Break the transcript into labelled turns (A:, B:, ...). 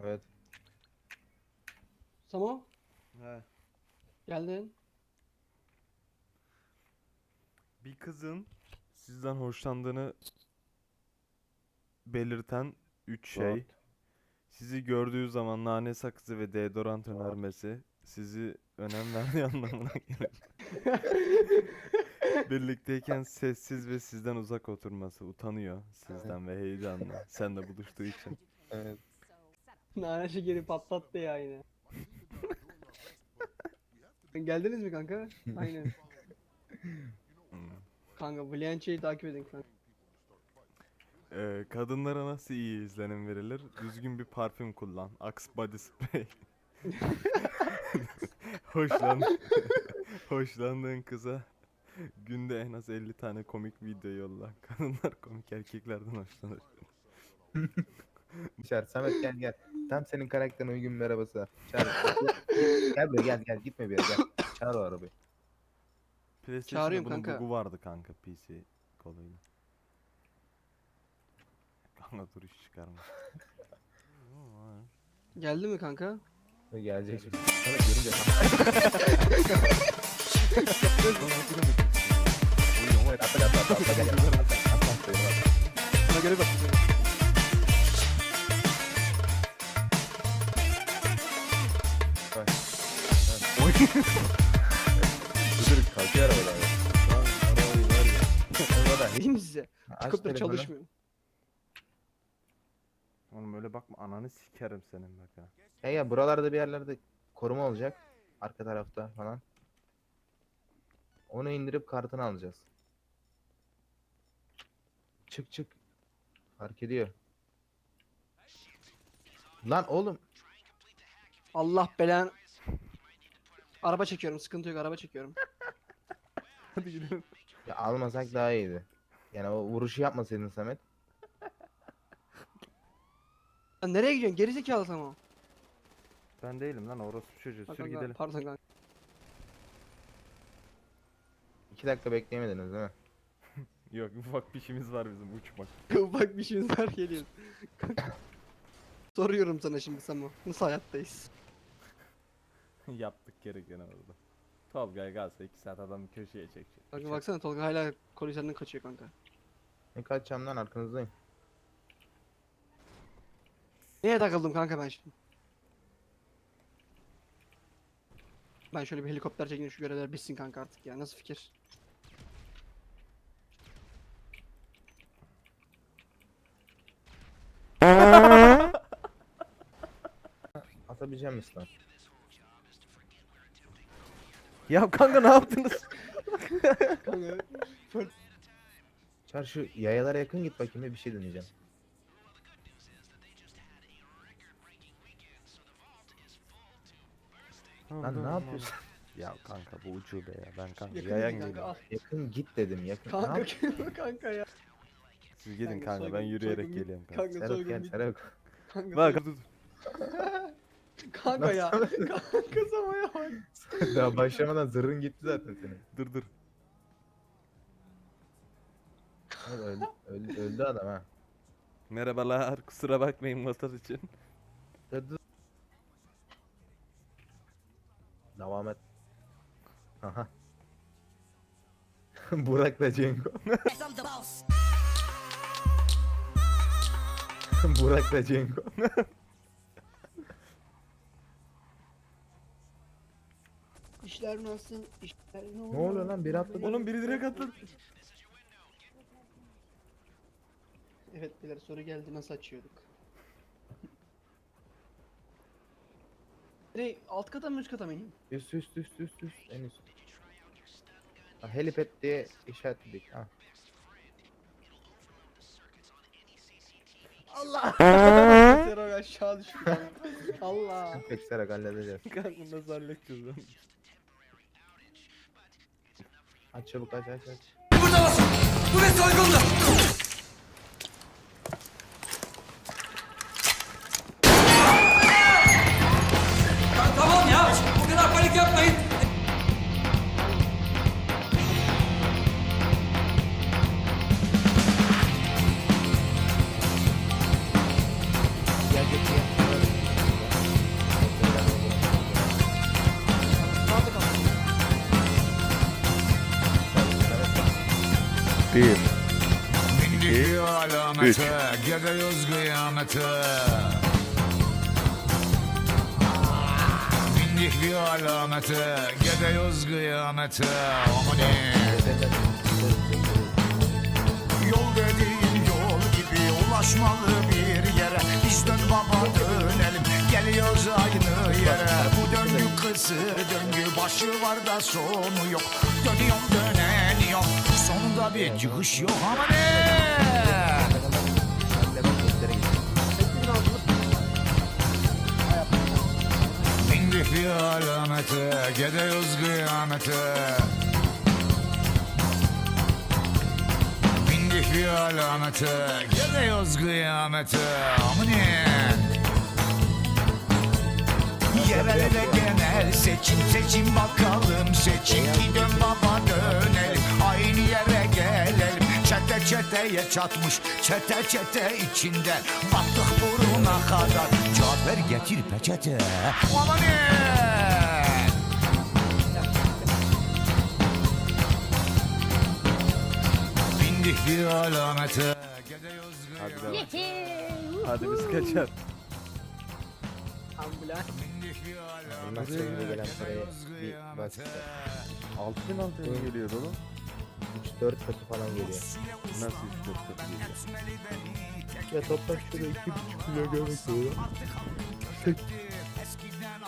A: Evet.
B: Samo
C: He.
B: geldin.
C: Bir kızın sizden hoşlandığını belirten 3 şey. Sizi gördüğü zaman nane sakızı ve deodorant önermesi sizi önem verdiği anlamına gelir. Birlikteyken sessiz ve sizden uzak oturması, utanıyor sizden ve heyecanlı. Senle buluştuğu için.
A: Evet.
B: Nane şekeri patlattı ya yine. Geldiniz mi kanka? Aynen. Kanka Valiant'ı takip edin kanka.
C: Ee, kadınlara nasıl iyi izlenim verilir? Düzgün bir parfüm kullan. Axe Body Spray. Hoşlan Hoşlandığın kıza günde en az 50 tane komik video yolla. Kadınlar komik erkeklerden hoşlanır.
A: Çağır Samet gel gel. Tam senin karakterine uygun bir arabası var. Çağır. gel buraya gel gel gitme bir yere gel. Çağır o arabayı.
C: PlayStation'da
B: Çağırıyorum
C: bunun
B: kanka.
C: bug'u vardı kanka PC koluyla. Kanka dur iş çıkarma.
B: Geldi mi kanka?
A: Dur, Gelecek şimdi. Samet görünce. Uyuyor mu? Atla atla atla atla gel gel. Atla, atla, atla.
B: Buna göre. Bak.
A: Dur kalkıyor
C: ya.
A: Arabada.
B: Diyeyim mi size?
A: Aç
B: Çıkıp da
A: telefonu.
B: çalışmıyor.
C: Oğlum öyle bakma ananı sikerim senin bak ha.
A: Ya ya buralarda bir yerlerde koruma olacak. Arka tarafta falan. Onu indirip kartını alacağız. Çık çık. Fark ediyor. Lan oğlum.
B: Allah belan. Araba çekiyorum sıkıntı yok araba çekiyorum.
C: Hadi gidelim.
A: Ya almasak daha iyiydi. Yani o vuruşu yapmasaydın Samet.
B: Lan nereye gidiyorsun gerizekalı Samo.
C: Ben değilim lan orospu çocuğu. Sür
B: kanka,
C: gidelim.
B: Pardon kanka.
A: İki dakika bekleyemediniz değil mi?
C: Yok ufak bir işimiz var bizim uçmak.
B: Ufak bir şeyimiz var geliyor. Soruyorum sana şimdi Samo. Nasıl hayattayız?
C: Yaptık gerekeni orada. Tolga'ya gelse 2 saat adamı köşeye çekecek.
B: Kanka baksana Tolga hala kolejlerinden kaçıyor kanka.
A: Ne kaçacağım lan arkanızdayım.
B: Neye takıldım kanka ben şimdi? Ben şöyle bir helikopter çekeyim şu görevler bitsin kanka artık ya. Nasıl fikir?
A: Atabileceğim misin lan?
C: Ya kanka ne yaptınız?
B: Kanka.
A: Çar şu yayalara yakın git bakayım bir şey deneyeceğim. Lan ne yapıyorsun?
C: Ya kanka bu ucube ya. Ben kanka
B: Yakın
C: yayan
B: kanka,
C: geliyorum.
B: al.
A: Yakın git dedim yakın. Ne
B: Kanka
A: yap-
B: kanka ya.
C: Siz gidin
B: Kanka,
C: kanka ben
B: soygun-
C: yürüyerek
B: soygun-
C: geliyorum kanka.
B: Kanka
A: Serap
B: soygun
A: gel Serap.
B: Kanka,
C: Bak
B: soygun-
C: dur.
B: kanka ya. kanka Samo'ya bak.
A: Daha başlamadan zırhın gitti zaten senin.
C: Dur dur.
A: Öldü, öldü, öldü adam ha.
C: Merhabalar kusura bakmayın motor için.
A: Dur, dur. Devam et. Aha. Burak'la Cengo.
D: I'm the boss.
A: Burak'la Cengo.
B: İşler nasıl? İşler ne
A: Ne oluyor lan? Biri atladı.
C: Oğlum biri direkt atladı.
B: Evet beyler soru geldi nasıl açıyorduk? Ne alt kata mı üst kata mı ineyim?
A: Üst üst üst üst üst. En üst. Ha, helipad diye işaretledik. Ha.
B: Allah! Serap aşağı düştü. Allah!
A: Pek Serap halledeceğiz.
C: Kanka nasıl halledeceğiz lan?
A: Aç çabuk aç aç aç.
D: Burada olsun. Bu bir.
A: Bir. İki.
E: Üç.
F: Bindik bir alamete, gidiyoruz kıyamete. Yol dediğin yol gibi ulaşmalı bir yere. Biz dön baba dönelim, geliyoruz aynı yere. Bu döngü başı var da sonu yok. Dönüyorum döneniyorum sonunda bir çıkış yok. Ama ne? Bindik bir alamete gidiyoruz kıyamete. Bindik bir alamete gidiyoruz kıyamete. Amanin Yerel ve genel seçim seçim bakalım seçim Ki dön baba dönelim. Aynı yere gelelim Çete çeteye çatmış çete çete içinde. Battık buruna kadar Cafer getir peçete. Amanin Bindik bir alamete. Gidiyoruz
C: Hadi. Hadi biz kaçar.
B: Ambulans.
A: Sonra bize gelen paraya bir basit.
C: 6000 6000 geliyor oğlum.
A: 3-4 katı falan geliyor.
C: Nasıl 3 4 4 geliyor?
A: Ya toplam şurada 2,5 milyon görmek
F: Eskiden